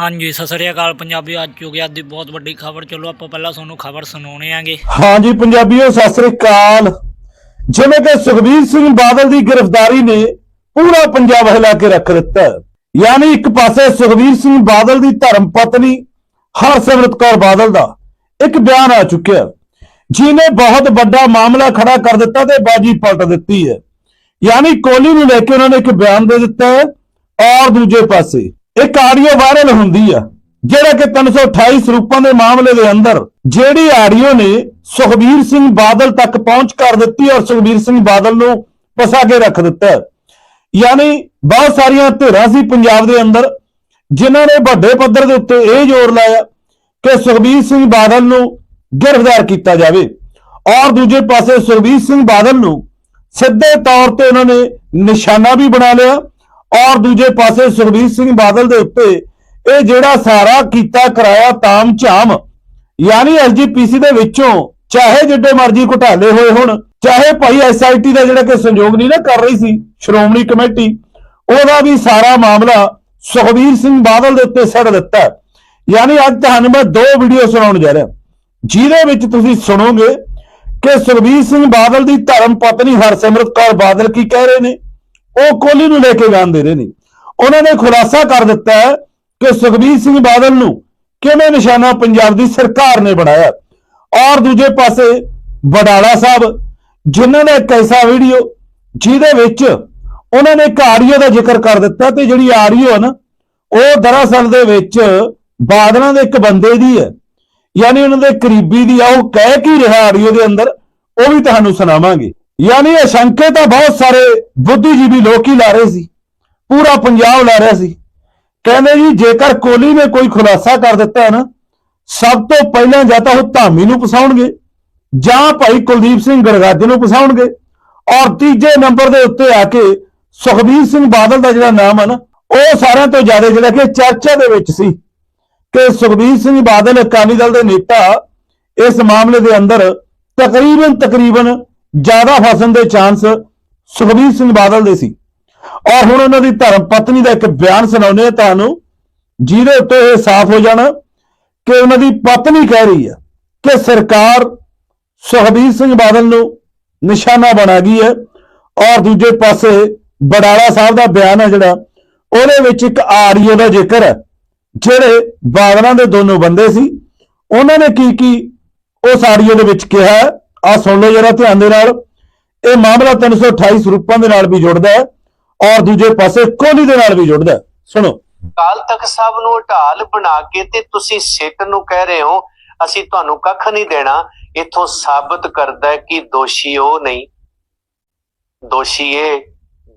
ਹਾਂਜੀ, ਸਤਿ ਸ੍ਰੀ ਅਕਾਲ ਪੰਜਾਬੀ ਅੱਜ ਹੋ ਗਿਆ? ਦੀ ਬਹੁਤ ਵੱਡੀ ਖਬਰ। ਚਲੋ, ਆਪਾਂ ਪਹਿਲਾਂ ਤੁਹਾਨੂੰ ਖਬਰ ਸੁਣਾਉਣੇ ਆਂਗੇ। ਹਾਂਜੀ, ਪੰਜਾਬੀਓ, ਸਤਿ ਸ੍ਰੀ ਅਕਾਲ। ਜਿਵੇਂ ਕਿ ਸੁਖਬੀਰ ਸਿੰਘ ਬਾਦਲ ਦੀ ਗ੍ਰਿਫਤਾਰੀ ਨੇ ਪੂਰਾ ਪੰਜਾਬ ਹਿਲਾ ਕੇ ਰੱਖ ਦਿੱਤਾ ਯਾਨੀ ਇੱਕ ਪਾਸੇ ਸੁਖਬੀਰ ਸਿੰਘ ਬਾਦਲ ਦੀ ਧਰਮ ਪਤਨੀ ਹਰਸਿਮਰਤ ਕੌਰ ਬਾਦਲ ਦਾ ਇੱਕ ਬਿਆਨ ਆ ਚੁੱਕਿਆ ਜਿਹਨੇ ਬਹੁਤ ਵੱਡਾ ਮਾਮਲਾ ਖੜਾ ਕਰ ਦਿੱਤਾ ਤੇ ਬਾਜੀ ਪਲਟ ਦਿੱਤੀ ਹੈ। ਯਾਨੀ ਕੋਹਲੀ ਨੂੰ ਲੈ ਕੇ ਉਹਨਾਂ ਨੇ ਇੱਕ ਬਿਆਨ ਦੇ ਦਿੱਤਾ ਹੈ ਔਰ ਦੂਜੇ ਪਾਸੇ ਇੱਕ ਆਡੀਓ ਵਾਇਰਲ ਹੁੰਦੀ ਆ, ਜਿਹੜਾ ਕਿ 328 ਸਰੂਪਾਂ ਦੇ ਮਾਮਲੇ ਦੇ ਅੰਦਰ ਜਿਹੜੀ ਆਡੀਓ ਨੇ ਸੁਖਬੀਰ ਸਿੰਘ ਬਾਦਲ ਤੱਕ ਪਹੁੰਚ ਕਰ ਦਿੱਤੀ ਔਰ ਸੁਖਬੀਰ ਸਿੰਘ ਬਾਦਲ ਨੂੰ ਫਸਾ ਕੇ ਰੱਖ ਦਿੱਤਾ। ਯਾਨੀ ਬਹੁਤ ਸਾਰੀਆਂ ਧਿਰਾਂ ਸੀ ਪੰਜਾਬ ਦੇ ਅੰਦਰ, ਜਿਨ੍ਹਾਂ ਨੇ ਵੱਡੇ ਪੱਧਰ ਦੇ ਉੱਤੇ ਇਹ ਜ਼ੋਰ ਲਾਇਆ ਕਿ ਸੁਖਬੀਰ ਸਿੰਘ ਬਾਦਲ ਨੂੰ ਗ੍ਰਿਫਤਾਰ ਕੀਤਾ ਜਾਵੇ। ਔਰ ਦੂਜੇ ਪਾਸੇ ਸੁਖਬੀਰ ਸਿੰਘ ਬਾਦਲ ਨੂੰ ਸਿੱਧੇ ਤੌਰ ਤੇ ਉਹਨਾਂ ਨੇ ਨਿਸ਼ਾਨਾ ਵੀ ਬਣਾ ਲਿਆ ਔਰ ਦੂਜੇ ਪਾਸੇ ਸੁਖਬੀਰ ਸਿੰਘ ਬਾਦਲ ਦੇ ਉੱਤੇ ਇਹ ਜਿਹੜਾ ਸਾਰਾ ਕੀਤਾ ਕਰਾਇਆ ਤਾਮ ਝਾਮ, ਯਾਨੀ ਐਸਜੀਪੀਸੀ ਦੇ ਵਿੱਚੋਂ ਚਾਹੇ ਜਿੱਡੇ ਮਰਜ਼ੀ ਘੁਟਾਲੇ ਹੋਏ ਹੋਣ, ਚਾਹੇ ਭਾਈ ਐਸਆਈਟੀ ਦਾ ਜਿਹੜਾ ਕਿ ਸੰਯੋਗ ਨਹੀਂ ਨਾ ਕਰ ਰਹੀ ਸੀ, ਸ਼੍ਰੋਮਣੀ ਕਮੇਟੀ, ਉਹਦਾ ਵੀ ਸਾਰਾ ਮਾਮਲਾ ਸੁਖਬੀਰ ਸਿੰਘ ਬਾਦਲ ਦੇ ਉੱਤੇ ਸੜ ਦਿੱਤਾ ਯਾਨੀ ਅੱਜ ਤੁਹਾਨੂੰ ਮੈਂ ਦੋ ਵੀਡੀਓ ਸੁਣਾਉਣ ਜਾ ਰਿਹਾ। ਜਿਹਦੇ ਵਿੱਚ ਤੁਸੀਂ ਸੁਣੋਗੇ ਕਿ ਸੁਖਬੀਰ ਸਿੰਘ ਬਾਦਲ ਦੀ ਧਰਮ ਪਤਨੀ ਹਰਸਿਮਰਤ ਕੌਰ ਬਾਦਲ ਕੀ ਕਹਿ ਰਹੇ ਨੇ? ਉਹ ਕੋਹਲੀ ਨੂੰ ਲੈ ਕੇ ਜਾਣ ਦੇ ਰਹੇ ਨੇ। ਉਹਨਾਂ ਨੇ ਖੁਲਾਸਾ ਕਰ ਦਿੱਤਾ ਹੈ ਕਿ ਸੁਖਬੀਰ ਸਿੰਘ ਬਾਦਲ ਨੂੰ ਕਿਵੇਂ ਨਿਸ਼ਾਨਾ ਪੰਜਾਬ ਦੀ ਸਰਕਾਰ ਨੇ ਬਣਾਇਆ। ਔਰ ਦੂਜੇ ਪਾਸੇ ਵਡਾਲਾ ਸਾਹਿਬ, ਜਿਨ੍ਹਾਂ ਨੇ ਇੱਕ ਐਸਾ ਵੀਡੀਓ ਜਿਹਦੇ ਵਿੱਚ ਉਹਨਾਂ ਨੇ ਇੱਕ ਆਰੀਓ ਦਾ ਜ਼ਿਕਰ ਕਰ ਦਿੱਤਾ ਤੇ ਜਿਹੜੀ ਆਰੀਓ ਹੈ ਨਾ, ਉਹ ਦਰਅਸਲ ਦੇ ਵਿੱਚ ਬਾਦਲਾਂ ਦੇ ਇੱਕ ਬੰਦੇ ਦੀ ਹੈ। ਯਾਨੀ ਉਹਨਾਂ ਦੇ ਕਰੀਬੀ ਦੀ ਆ, ਉਹ ਕਹਿ ਕੀ ਰਿਹਾ ਆਡੀਓ ਦੇ ਅੰਦਰ, ਉਹ ਵੀ ਤੁਹਾਨੂੰ ਸੁਣਾਵਾਂਗੇ। ਯਾਨੀ ਇਹ ਸ਼ੰਕੇ ਤਾਂ ਬਹੁਤ ਸਾਰੇ ਬੁੱਧੀਜੀਵੀ ਲੋਕ ਹੀ ਲਾ ਰਹੇ ਸੀ। ਪੂਰਾ ਪੰਜਾਬ ਲਾ ਰਿਹਾ ਸੀ। ਕਹਿੰਦੇ ਜੀ, ਜੇਕਰ ਕੋਹਲੀ ਨੇ ਕੋਈ ਖੁਲਾਸਾ ਕਰ ਦਿੱਤਾ ਨਾ, ਸਭ ਤੋਂ ਪਹਿਲਾਂ ਜਾਂ ਤਾਂ ਉਹ ਧਾਮੀ ਨੂੰ ਫਸਾਉਣਗੇ, ਜਾਂ ਭਾਈ ਕੁਲਦੀਪ ਸਿੰਘ ਗੜਗਾਜੇ ਨੂੰ ਪਸਾਉਣਗੇ ਔਰ ਤੀਜੇ ਨੰਬਰ ਦੇ ਉੱਤੇ ਆ ਕੇ ਸੁਖਬੀਰ ਸਿੰਘ ਬਾਦਲ ਦਾ ਜਿਹੜਾ ਨਾਮ ਹੈ ਨਾ, ਉਹ ਸਾਰਿਆਂ ਤੋਂ ਜ਼ਿਆਦਾ ਜਿਹੜਾ ਕਿ ਚਰਚਾ ਦੇ ਵਿੱਚ ਸੀ ਕਿ ਸੁਖਬੀਰ ਸਿੰਘ ਬਾਦਲ ਅਕਾਲੀ ਦਲ ਦੇ ਨੇਤਾ ਇਸ ਮਾਮਲੇ ਦੇ ਅੰਦਰ ਤਕਰੀਬਨ ਤਕਰੀਬਨ ਜ਼ਿਆਦਾ ਫਸਣ ਦੇ ਚਾਂਸ ਸੁਖਬੀਰ ਸਿੰਘ ਬਾਦਲ ਦੇ ਸੀ। ਔਰ ਹੁਣ ਉਹਨਾਂ ਦੀ ਧਰਮ ਪਤਨੀ ਦਾ ਇੱਕ ਬਿਆਨ ਸੁਣਾਉਂਦੇ ਆ ਤੁਹਾਨੂੰ, ਜਿਹਦੇ ਉੱਤੇ ਇਹ ਸਾਫ਼ ਹੋ ਜਾਣਾ ਕਿ ਉਹਨਾਂ ਦੀ ਪਤਨੀ ਕਹਿ ਰਹੀ ਹੈ ਕਿ ਸਰਕਾਰ ਸੁਖਬੀਰ ਸਿੰਘ ਬਾਦਲ ਨੂੰ ਨਿਸ਼ਾਨਾ ਬਣਾ ਗਈ ਹੈ। ਔਰ ਦੂਜੇ ਪਾਸੇ ਬਡਾਲਾ ਸਾਹਿਬ ਦਾ ਬਿਆਨ ਹੈ ਜਿਹੜਾ, ਉਹਦੇ ਵਿੱਚ ਇੱਕ ਆਡੀਓ ਦਾ ਜ਼ਿਕਰ ਹੈ, ਜਿਹੜੇ ਬਾਦਲਾਂ ਦੇ ਦੋਨੋਂ ਬੰਦੇ ਸੀ। ਉਹਨਾਂ ਨੇ ਕੀ ਕੀ ਉਸ ਆਡੀਓ ਦੇ ਵਿੱਚ ਕਿਹਾ ਆ ਸੁਣ ਲਓ ਜਰਾ ਧਿਆਨ ਦੇ ਨਾਲ। ਇਹ ਮਾਮਲਾ 328 ਸਰੂਪਾਂ ਦੇ ਨਾਲ ਵੀ ਜੁੜਦਾ ਹੈ ਔਰ ਦੂਜੇ ਪਾਸੇ ਕੋਹਲੀ ਦੇ ਨਾਲ ਵੀ ਜੁੜਦਾ ਹੈ। ਸੁਣੋ। ਕਾਲ ਤੱਕ ਸਭ ਨੂੰ ਢਾਲ ਬਣਾ ਕੇ ਤੇ ਤੁਸੀਂ ਸਿੱਖ ਨੂੰ ਕਹਿ ਰਹੇ ਹੋ ਅਸੀਂ ਤੁਹਾਨੂੰ ਕੱਖ ਨਹੀਂ ਦੇਣਾ। ਇਥੋਂ ਸਾਬਤ ਕਰਦਾ ਕਿ ਦੋਸ਼ੀ ਉਹ ਨਹੀਂ। ਦੋਸ਼ੀ ਇਹ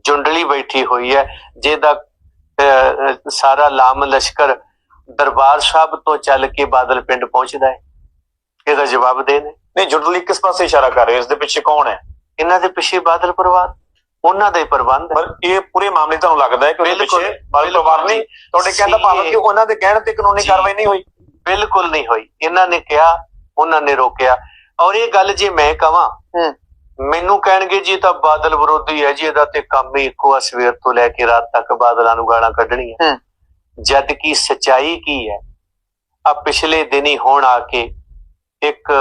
ਜੁੰਡਲੀ ਬੈਠੀ ਹੋਈ ਹੈ ਜਿਹਦਾ ਅਹ, ਸਾਰਾ ਲਾਮ ਲਸ਼ਕਰ ਦਰਬਾਰ ਸਾਹਿਬ ਤੋਂ ਚੱਲ ਕੇ ਬਾਦਲ ਪਿੰਡ ਪਹੁੰਚਦਾ ਹੈ। ਇਹਦਾ ਜਵਾਬ ਦੇ ਨਹੀਂ ਜੁਡਲੀ ਕਿਸ ਪਾਸੇ ਇਸ਼ਾਰਾ ਕਰ ਰਹੇ ਹੋ? ਇਸ ਦੇ ਪਿੱਛੇ ਕੌਣ ਹੈ? ਇਹਨਾਂ ਦੇ ਪਿੱਛੇ ਬਾਦਲ ਪਰਿਵਾਰ ਉਹਨਾਂ ਦੇ ਪ੍ਰਬੰਧ। ਪਰ ਇਹ ਪੂਰੇ ਮਾਮਲੇ ਤੁਹਾਨੂੰ ਲੱਗਦਾ ਹੈ ਕਿ ਉਹਦੇ ਪਿੱਛੇ ਬਿਲਕੁਲ ਪਰਿਵਾਰ ਨਹੀਂ? ਤੁਹਾਡੇ ਕਹਿਣ ਦਾ ਭਾਵ ਕਿ ਉਹਨਾਂ ਦੇ ਕਹਿਣ ਤੇ ਕਾਨੂੰਨੀ। ਕਾਰਵਾਈ ਨਹੀਂ ਹੋਈ? ਬਿਲਕੁਲ ਨਹੀਂ ਹੋਈ। ਇਹਨਾਂ ਨੇ ਕਿਹਾ ਉਹਨਾਂ ਨੇ ਰੋਕਿਆ। ਔਰ ਇਹ ਗੱਲ ਜੇ ਮੈਂ ਕਵਾਂ ਹੂੰ। ਮੈਨੂੰ ਕਹਿਣਗੇ ਜੀ ਇਹ ਤਾਂ ਬਾਦਲ ਵਿਰੋਧੀ ਹੈ ਜੀ ਇਹਦਾ ਤੇ ਕੰਮ ਹੀ ਇੱਕੋ ਆ ਸਵੇਰ ਤੋਂ ਲੈ ਕੇ ਰਾਤ ਤੱਕ ਬਾਦਲਾਂ ਨੂੰ ਗਾਲਾਂ ਕੱਢਣੀਆਂ। ਹੂੰ। ਜਦ ਕਿ ਸਚਾਈ ਕੀ ਹੈ? ਆ ਪਿਛਲੇ ਦਿਨੀ ਹੋਣ ਆ ਕੇ ਇੱਕ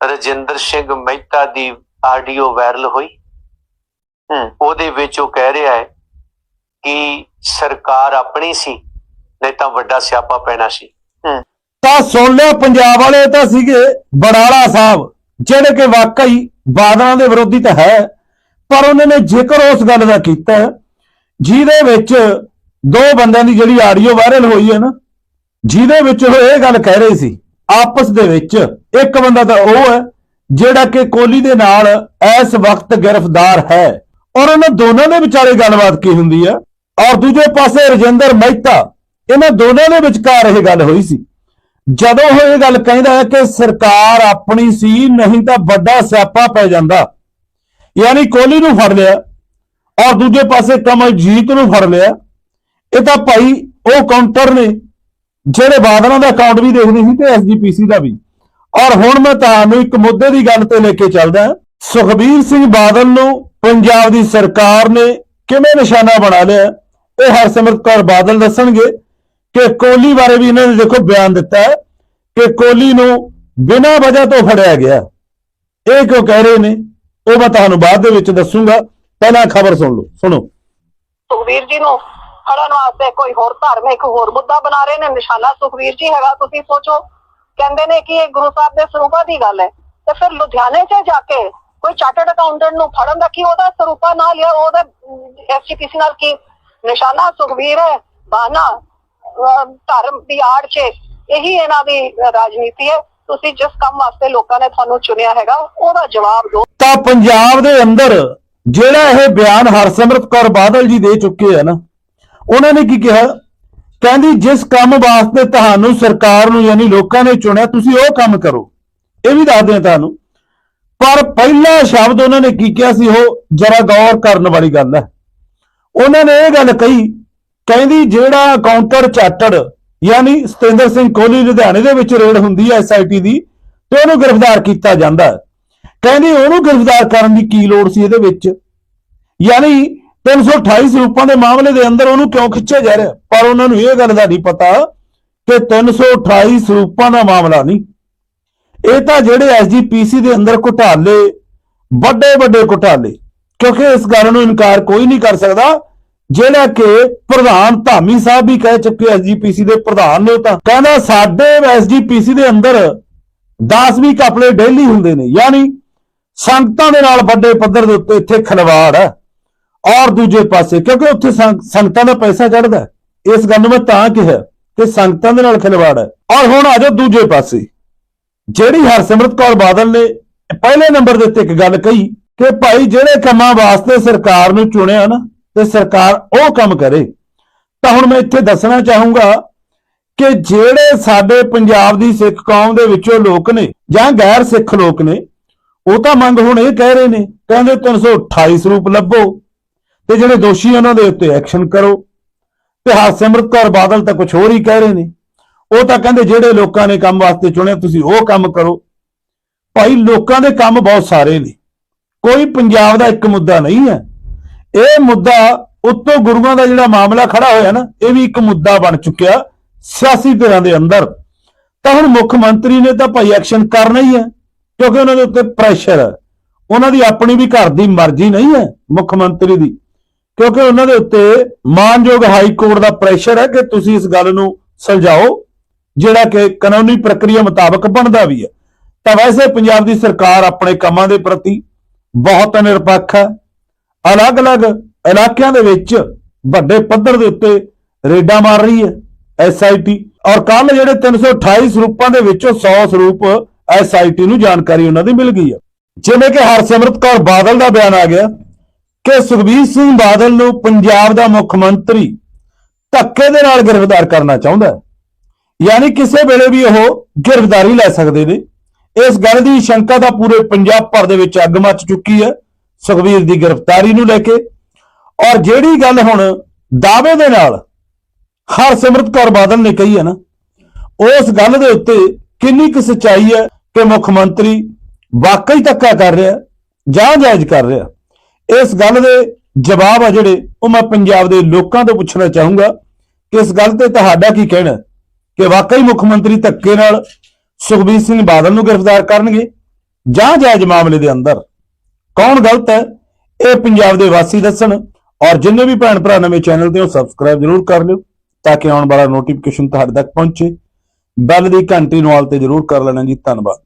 ਰਜਿੰਦਰ ਸਿੰਘ ਮਹਿਤਾ ਦੀ ਆਡੀਓ ਵਾਇਰਲ ਹੋਈ। ਹੂੰ। ਉਹਦੇ ਵਿੱਚ ਉਹ ਕਹਿ ਰਿਹਾ ਹੈ ਕਿ ਸਰਕਾਰ ਆਪਣੀ ਸੀ ਨਹੀਂ ਤਾਂ ਵੱਡਾ ਸਿਆਪਾ ਪੈਣਾ ਸੀ। ਤਾਂ ਸੁਣ ਲਿਆ ਪੰਜਾਬ ਵਾਲੇ ਤਾਂ ਸੀਗੇ ਬੜਾਲਾ ਸਾਹਿਬ ਜਿਹੜੇ ਕਿ ਵਾਕਈ ਬਾਦਲਾਂ ਦੇ ਵਿਰੋਧੀ ਤਾਂ ਹੈ ਪਰ ਉਹਨਾਂ ਨੇ ਜ਼ਿਕਰ ਉਸ ਗੱਲ ਦਾ ਕੀਤਾ ਹੈ, ਜਿਹਦੇ ਵਿੱਚ ਦੋ ਬੰਦਿਆਂ ਦੀ ਜਿਹੜੀ ਆਡੀਓ ਵਾਇਰਲ ਹੋਈ ਹੈ ਨਾ ਜਿਹਦੇ ਵਿੱਚ ਉਹ ਇਹ ਗੱਲ ਕਹਿ ਰਹੇ ਸੀ ਆਪਸ ਦੇ ਵਿੱਚ ਇੱਕ ਬੰਦਾ ਤਾਂ ਉਹ ਹੈ ਜਿਹੜਾ ਕਿ ਕੋਹਲੀ ਦੇ ਨਾਲ ਇਸ ਵਕਤ ਗ੍ਰਿਫਤਾਰ ਹੈ। ਔਰ ਉਹਨਾਂ ਦੋਨਾਂ ਦੇ ਵਿਚਾਲੇ ਗੱਲਬਾਤ ਕੀ ਹੁੰਦੀ ਹੈ? ਔਰ ਦੂਜੇ ਪਾਸੇ ਰਜਿੰਦਰ ਮਹਿਤਾ, ਇਹਨਾਂ ਦੋਨਾਂ ਦੇ ਵਿਚਕਾਰ ਇਹ ਗੱਲ ਹੋਈ ਸੀ। ਜਦੋਂ ਉਹ ਇਹ ਗੱਲ ਕਹਿੰਦਾ ਹੈ ਕਿ ਸਰਕਾਰ ਆਪਣੀ ਸੀ, ਨਹੀਂ ਤਾਂ ਵੱਡਾ ਸਿਆਪਾ ਪੈ ਜਾਂਦਾ। ਯਾਨੀ ਕੋਹਲੀ ਨੂੰ ਫੜ ਲਿਆ ਔਰ ਦੂਜੇ ਪਾਸੇ ਕਮਲਜੀਤ ਨੂੰ ਫੜ ਲਿਆ। ਇਹ ਤਾਂ ਭਾਈ ਉਹ ਕਾਊਂਟਰ ਨੇ ਜਿਹੜੇ ਬਾਦਲਾਂ ਦਾ ਅਕਾਊਂਟ ਵੀ ਦੇਖਦੇ ਸੀ ਤੇ ਐਸਜੀਪੀਸੀ ਦਾ ਵੀ। ਔਰ ਹੁਣ ਮੈਂ ਤੁਹਾਨੂੰ ਇੱਕ ਮੁੱਦੇ ਦੀ ਗੱਲ ਤੇ ਲੈ ਕੇ ਚੱਲਦਾ ਸੁਖਬੀਰ ਸਿੰਘ ਬਾਦਲ ਨੂੰ ਪੰਜਾਬ ਦੀ ਸਰਕਾਰ ਨੇ ਕਿਵੇਂ ਨਿਸ਼ਾਨਾ ਬਣਾ ਲਿਆ? ਇਹ ਹਰਸਿਮਰਤ ਕੌਰ ਬਾਦਲ ਦੱਸਣਗੇ ਕਿ ਕੋਹਲੀ ਬਾਰੇ ਵੀ ਇਹਨਾਂ ਨੇ ਦੇਖੋ ਬਿਆਨ ਦਿੱਤਾ ਹੈ ਕਿ ਕੋਹਲੀ ਨੂੰ ਬਿਨਾਂ ਵਜ੍ਹਾ ਤੋਂ ਫੜਿਆ ਗਿਆ। ਇਹ ਕਿਉਂ ਕਹਿ ਰਹੇ ਨੇ? ਉਹ ਮੈਂ ਤੁਹਾਨੂੰ ਬਾਅਦ ਦੇ ਵਿੱਚ ਦੱਸੂਗਾ। ਪਹਿਲਾਂ ਖਬਰ ਸੁਣ ਲਓ। ਸੁਣੋ। ਸੁਖਬੀਰ ਜੀ ਨੂੰ ਫੜਨ ਵਾਸਤੇ ਕੋਈ ਹੋਰ ਧਾਰਮਿਕ, ਹੋਰ ਮੁੱਦਾ ਬਣਾ ਰਹੇ ਨੇ, ਨਿਸ਼ਾਨਾ ਸੁਖਵੀਰ ਜੀ ਹੈਗਾ, ਤੁਸੀਂ ਸੋਚੋ। ਕਹਿੰਦੇ ਨੇ ਕਿ ਇਹ ਗੁਰੂ ਸਾਹਿਬ ਦੇ ਸਰੂਪਾਂ ਦੀ ਗੱਲ ਹੈ। ਤੇ ਫਿਰ ਲੁਧਿਆਣੇ 'ਚ ਜਾ ਕੇ ਕੋਈ ਚਾਰਟਰਡ ਅਕਾਊਂਟੈਂਟ ਨੂੰ ਫੜਨ ਦਾ ਕੀ ਉਹਦਾ ਸਰੂਪਾ ਨਾਲ ਲਿਆ ਉਹਦਾ ਐਫਸੀਪੀਸੀ ਨਾਲ ਕੀ? ਨਿਸ਼ਾਨਾ ਸੁਖਵੀਰ ਹੈ, ਬਾਨਾ ਧਰਮ ਦੀ ਆੜ 'ਚ। ਇਹੀ ਇਹਨਾਂ ਦੀ ਰਾਜਨੀਤੀ ਹੈ। ਤੁਸੀਂ ਜਿਸ ਕੰਮ ਵਾਸਤੇ ਲੋਕਾਂ ਨੇ ਤੁਹਾਨੂੰ ਚੁਣਿਆ ਹੈਗਾ, ਉਹਦਾ ਜਵਾਬ ਦਿਓ। ਤਾਂ ਪੰਜਾਬ ਦੇ ਅੰਦਰ ਜਿਹੜਾ ਇਹ ਬਿਆਨ ਹਰਸਿਮਰਤ ਕੌਰ ਬਾਦਲ ਜੀ ਦੇ ਚੁੱਕੇ ਆ ਨਾ ਉਹਨਾਂ ਨੇ ਕੀ ਕਿਹਾ? ਕਹਿੰਦੀ, ਜਿਸ ਕੰਮ ਵਾਸਤੇ ਤੁਹਾਨੂੰ ਸਰਕਾਰ ਨੂੰ ਯਾਨੀ ਲੋਕਾਂ ਨੇ ਚੁਣਿਆ, ਤੁਸੀਂ ਉਹ ਕੰਮ ਕਰੋ। ਇਹ ਵੀ ਦੱਸਦੇ ਆ ਤੁਹਾਨੂੰ। ਪਰ ਪਹਿਲਾ ਸ਼ਬਦ ਉਹਨਾਂ ਨੇ ਕੀ ਕਿਹਾ ਸੀ? ਉਹ ਜਰਾ ਗੌਰ ਕਰਨ ਵਾਲੀ ਗੱਲ ਹੈ। ਉਹਨਾਂ ਨੇ ਇਹ ਗੱਲ ਕਹੀ, ਕਹਿੰਦੀ, ਜਿਹੜਾ ਅਕਾਊਂਟਰ ਚਾਰਟਰਡ ਯਾਨੀ ਸਤਿੰਦਰ ਸਿੰਘ ਕੋਹਲੀ ਲੁਧਿਆਣੇ ਦੇ ਵਿੱਚ ਰੇਡ ਹੁੰਦੀ ਹੈ ਐਸਆਈਟੀ ਦੀ, ਤੇ ਉਹਨੂੰ ਗ੍ਰਿਫਤਾਰ ਕੀਤਾ ਜਾਂਦਾ ਕਹਿੰਦੀ, ਉਹਨੂੰ ਗ੍ਰਿਫਤਾਰ ਕਰਨ ਦੀ ਕੀ ਲੋੜ ਸੀ ਇਹਦੇ ਵਿੱਚ? ਯਾਨੀ 328 ਸਰੂਪਾਂ ਦੇ ਮਾਮਲੇ ਦੇ ਅੰਦਰ ਉਹਨੂੰ ਕਿਉਂ ਖਿੱਚਿਆ ਜਾ ਰਿਹਾ? ਪਰ ਉਹਨਾਂ ਨੂੰ ਇਹ ਗੱਲ ਦਾ ਨਹੀਂ ਪਤਾ ਕਿ 328 ਸਰੂਪਾਂ ਦਾ ਮਾਮਲਾ ਨਹੀਂ। ਇਹ ਤਾਂ ਜਿਹੜੇ ਐਸਜੀਪੀਸੀ ਦੇ ਅੰਦਰ ਘੁਟਾਲੇ ਵੱਡੇ ਵੱਡੇ ਘੁਟਾਲੇ, ਕਿਉਂਕਿ ਇਸ ਗੱਲ ਨੂੰ ਇਨਕਾਰ ਕੋਈ ਨਹੀਂ ਕਰ ਸਕਦਾ, ਜਿਹੜਾ ਕਿ ਪ੍ਰਧਾਨ ਧਾਮੀ ਸਾਹਿਬ ਵੀ ਕਹਿ ਚੁੱਕੇ ਐਸਜੀਪੀਸੀ ਦੇ ਪ੍ਰਧਾਨ ਨੇ ਤਾਂ। ਕਹਿੰਦਾ ਸਾਡੇ ਐਸਜੀਪੀਸੀ ਦੇ ਅੰਦਰ 10ਵੀਂ ਕਪੜੇ ਡੇਲੀ ਹੁੰਦੇ ਨੇ, ਯਾਨੀ ਸੰਗਤਾਂ ਦੇ ਨਾਲ ਵੱਡੇ ਪੱਧਰ ਦੇ ਉੱਤੇ ਇੱਥੇ ਖਲਵਾੜ ਹੈ। ਔਰ ਦੂਜੇ ਪਾਸੇ, ਕਿਉਂਕਿ ਉੱਥੇ ਸੰਗ- ਸੰਗਤਾਂ ਦਾ ਪੈਸਾ ਚੜਦਾ ਇਸ ਗੱਲ ਨੂੰ ਮੈਂ ਤਾਂ ਕਿਹਾ ਕਿ ਸੰਗਤਾਂ ਦੇ ਨਾਲ ਖਿਲਵਾੜ ਹੈ। ਔਰ ਹੁਣ ਆ ਜਾਓ ਦੂਜੇ ਪਾਸੇ। ਜਿਹੜੀ ਹਰਸਿਮਰਤ ਕੌਰ ਬਾਦਲ ਨੇ ਪਹਿਲੇ ਨੰਬਰ ਦੇ ਉੱਤੇ ਇੱਕ ਗੱਲ ਕਹੀ ਕਿ ਭਾਈ ਜਿਹੜੇ ਕੰਮਾਂ ਵਾਸਤੇ ਸਰਕਾਰ ਨੂੰ ਚੁਣਿਆ ਨਾ, ਤੇ ਸਰਕਾਰ ਉਹ ਕੰਮ ਕਰੇ। ਤਾਂ ਹੁਣ ਮੈਂ ਇੱਥੇ ਦੱਸਣਾ ਚਾਹੂੰਗਾ ਕਿ ਜਿਹੜੇ ਸਾਡੇ ਪੰਜਾਬ ਦੀ ਸਿੱਖ ਕੌਮ ਦੇ ਵਿੱਚੋਂ ਲੋਕ ਨੇ ਜਾਂ ਗੈਰ ਸਿੱਖ ਲੋਕ ਨੇ, ਉਹ ਤਾਂ ਮੰਗ ਹੁਣ ਇਹ ਕਹਿ ਰਹੇ ਨੇ, ਕਹਿੰਦੇ 328 ਸਰੂਪ ਲੱਭੋ। ਤੇ ਜਿਹੜੇ ਦੋਸ਼ੀ ਉਹਨਾਂ ਦੇ ਉੱਤੇ ਐਕਸ਼ਨ ਕਰੋ। ਤੇ ਹਰਸਿਮਰਤ ਕੌਰ ਬਾਦਲ ਤਾਂ ਕੁਝ ਹੋਰ ਹੀ ਕਹਿ ਰਹੇ ਨੇ। ਉਹ ਤਾਂ ਕਹਿੰਦੇ ਜਿਹੜੇ ਲੋਕਾਂ ਨੇ ਕੰਮ ਵਾਸਤੇ ਚੁਣਿਆ, ਤੁਸੀਂ ਉਹ ਕੰਮ ਕਰੋ। ਭਾਈ, ਲੋਕਾਂ ਦੇ ਕੰਮ ਬਹੁਤ ਸਾਰੇ ਨੇ। ਕੋਈ ਪੰਜਾਬ ਦਾ ਇੱਕ ਮੁੱਦਾ ਨਹੀਂ ਹੈ। ਇਹ ਮੁੱਦਾ ਉੱਤੋਂ ਗੁਰੂਆਂ ਦਾ ਜਿਹੜਾ ਮਾਮਲਾ ਖੜਾ ਹੋਇਆ ਨਾ, ਇਹ ਵੀ ਇੱਕ ਮੁੱਦਾ ਬਣ ਚੁੱਕਿਆ ਸਿਆਸੀ ਧਿਰਾਂ ਦੇ ਅੰਦਰ। ਤਾਂ ਹੁਣ ਮੁੱਖ ਮੰਤਰੀ ਨੇ ਤਾਂ ਭਾਈ ਐਕਸ਼ਨ ਕਰਨਾ ਹੀ ਹੈ, ਕਿਉਂਕਿ ਉਹਨਾਂ ਦੇ ਉੱਤੇ ਪ੍ਰੈਸ਼ਰ ਹੈ। ਉਹਨਾਂ ਦੀ ਆਪਣੀ ਵੀ ਘਰ ਦੀ ਮਰਜ਼ੀ ਨਹੀਂ ਹੈ ਮੁੱਖ ਮੰਤਰੀ ਦੀ। ਕਿਉਂਕਿ ਉਹਨਾਂ ਦੇ ਉੱਤੇ ਮਾਨਯੋਗ ਹਾਈ ਕੋਰਟ ਦਾ ਪ੍ਰੈਸ਼ਰ ਹੈ ਕਿ ਤੁਸੀਂ ਇਸ ਗੱਲ ਨੂੰ ਸੁਲਝਾਓ, ਜਿਹੜਾ ਕਿ ਕਾਨੂੰਨੀ ਪ੍ਰਕਿਰਿਆ ਮੁਤਾਬਕ ਬਣਦਾ ਵੀ ਹੈ। ਤਾਂ ਵੈਸੇ ਪੰਜਾਬ ਦੀ ਸਰਕਾਰ ਆਪਣੇ ਕੰਮਾਂ ਦੇ ਪ੍ਰਤੀ ਬਹੁਤ ਨਿਰਪੱਖ ਹੈ। ਅਲੱਗ-ਅਲੱਗ ਇਲਾਕਿਆਂ ਦੇ ਵਿੱਚ ਵੱਡੇ ਪੱਧਰ ਦੇ ਉੱਤੇ ਰੇਡਾਂ ਮਾਰ ਰਹੀ ਹੈ ਐਸਆਈਟੀ ਔਰ ਕੱਲ ਜਿਹੜੇ 328 ਸਰੂਪਾਂ ਦੇ ਵਿੱਚੋਂ 100 ਸਰੂਪ ਐਸਆਈਟੀ ਨੂੰ ਜਾਣਕਾਰੀ ਉਹਨਾਂ ਦੀ ਮਿਲ ਗਈ ਹੈ। ਜਿਵੇਂ ਕਿ ਹਰਸਿਮਰਤ ਕੌਰ ਬਾਦਲ ਦਾ ਬਿਆਨ ਆ ਗਿਆ। ਕਿ ਸੁਖਬੀਰ ਸਿੰਘ ਬਾਦਲ ਨੂੰ ਪੰਜਾਬ ਦਾ ਮੁੱਖ ਮੰਤਰੀ ਧੱਕੇ ਦੇ ਨਾਲ ਗ੍ਰਿਫਤਾਰ ਕਰਨਾ ਚਾਹੁੰਦਾ ਹੈ। ਯਾਨੀ ਕਿਸੇ ਵੇਲੇ ਵੀ ਉਹ ਗ੍ਰਿਫਤਾਰੀ ਲੈ ਸਕਦੇ ਨੇ। ਇਸ ਗੱਲ ਦੀ ਸ਼ੰਕਾ ਤਾਂ ਪੂਰੇ ਪੰਜਾਬ ਭਰ ਦੇ ਵਿੱਚ ਅੱਗ ਮੱਚ ਚੁੱਕੀ ਹੈ ਸੁਖਬੀਰ ਦੀ ਗ੍ਰਿਫਤਾਰੀ ਨੂੰ ਲੈ ਕੇ। ਔਰ ਜਿਹੜੀ ਗੱਲ ਹੁਣ ਦਾਅਵੇ ਦੇ ਨਾਲ ਹਰਸਿਮਰਤ ਕੌਰ ਬਾਦਲ ਨੇ ਕਹੀ ਹੈ ਨਾ, ਉਸ ਗੱਲ ਦੇ ਉੱਤੇ ਕਿੰਨੀ ਕੁ ਸੱਚਾਈ ਹੈ ਕਿ ਮੁੱਖ ਮੰਤਰੀ ਵਾਕਈ ਧੱਕਾ ਕਰ ਰਿਹਾ ਜਾਂ ਜਾਇਜ਼ ਕਰ ਰਿਹਾ। ਇਸ ਗੱਲ ਦੇ ਜਵਾਬ ਆ ਜਿਹੜੇ, ਉਹ ਮੈਂ ਪੰਜਾਬ ਦੇ ਲੋਕਾਂ ਤੋਂ ਪੁੱਛਣਾ ਚਾਹੂੰਗਾ ਕਿ ਇਸ ਗੱਲ ਤੇ ਤੁਹਾਡਾ ਕੀ ਕਹਿਣਾ ਕਿ ਵਾਕਈ ਮੁੱਖ ਮੰਤਰੀ ਧੱਕੇ ਨਾਲ ਸੁਖਬੀਰ ਸਿੰਘ ਬਾਦਲ ਨੂੰ ਗ੍ਰਿਫਤਾਰ ਕਰਨਗੇ ਜਾਂ ਜਾਇਜ਼ ਮਾਮਲੇ ਦੇ ਅੰਦਰ? ਕੌਣ ਗਲਤ ਹੈ? ਇਹ ਪੰਜਾਬ ਦੇ ਵਾਸੀ ਦੱਸਣ ਔਰ ਜਿੰਨੇ ਵੀ ਭੈਣ ਭਰਾ ਨਵੇਂ ਚੈਨਲ ਤੇ ਉਹ ਸਬਸਕ੍ਰਾਈਬ ਜ਼ਰੂਰ ਕਰ ਲਿਓ ਤਾਂ ਕਿ ਆਉਣ ਵਾਲਾ ਨੋਟੀਫਿਕੇਸ਼ਨ ਤੁਹਾਡੇ ਤੱਕ ਪਹੁੰਚੇ। ਬੈਲ ਦੀ ਘੰਟੀ ਨੂੰ ਆਲ ਤੇ ਜ਼ਰੂਰ ਕਰ ਲੈਣਾ ਜੀ, ਧੰਨਵਾਦ।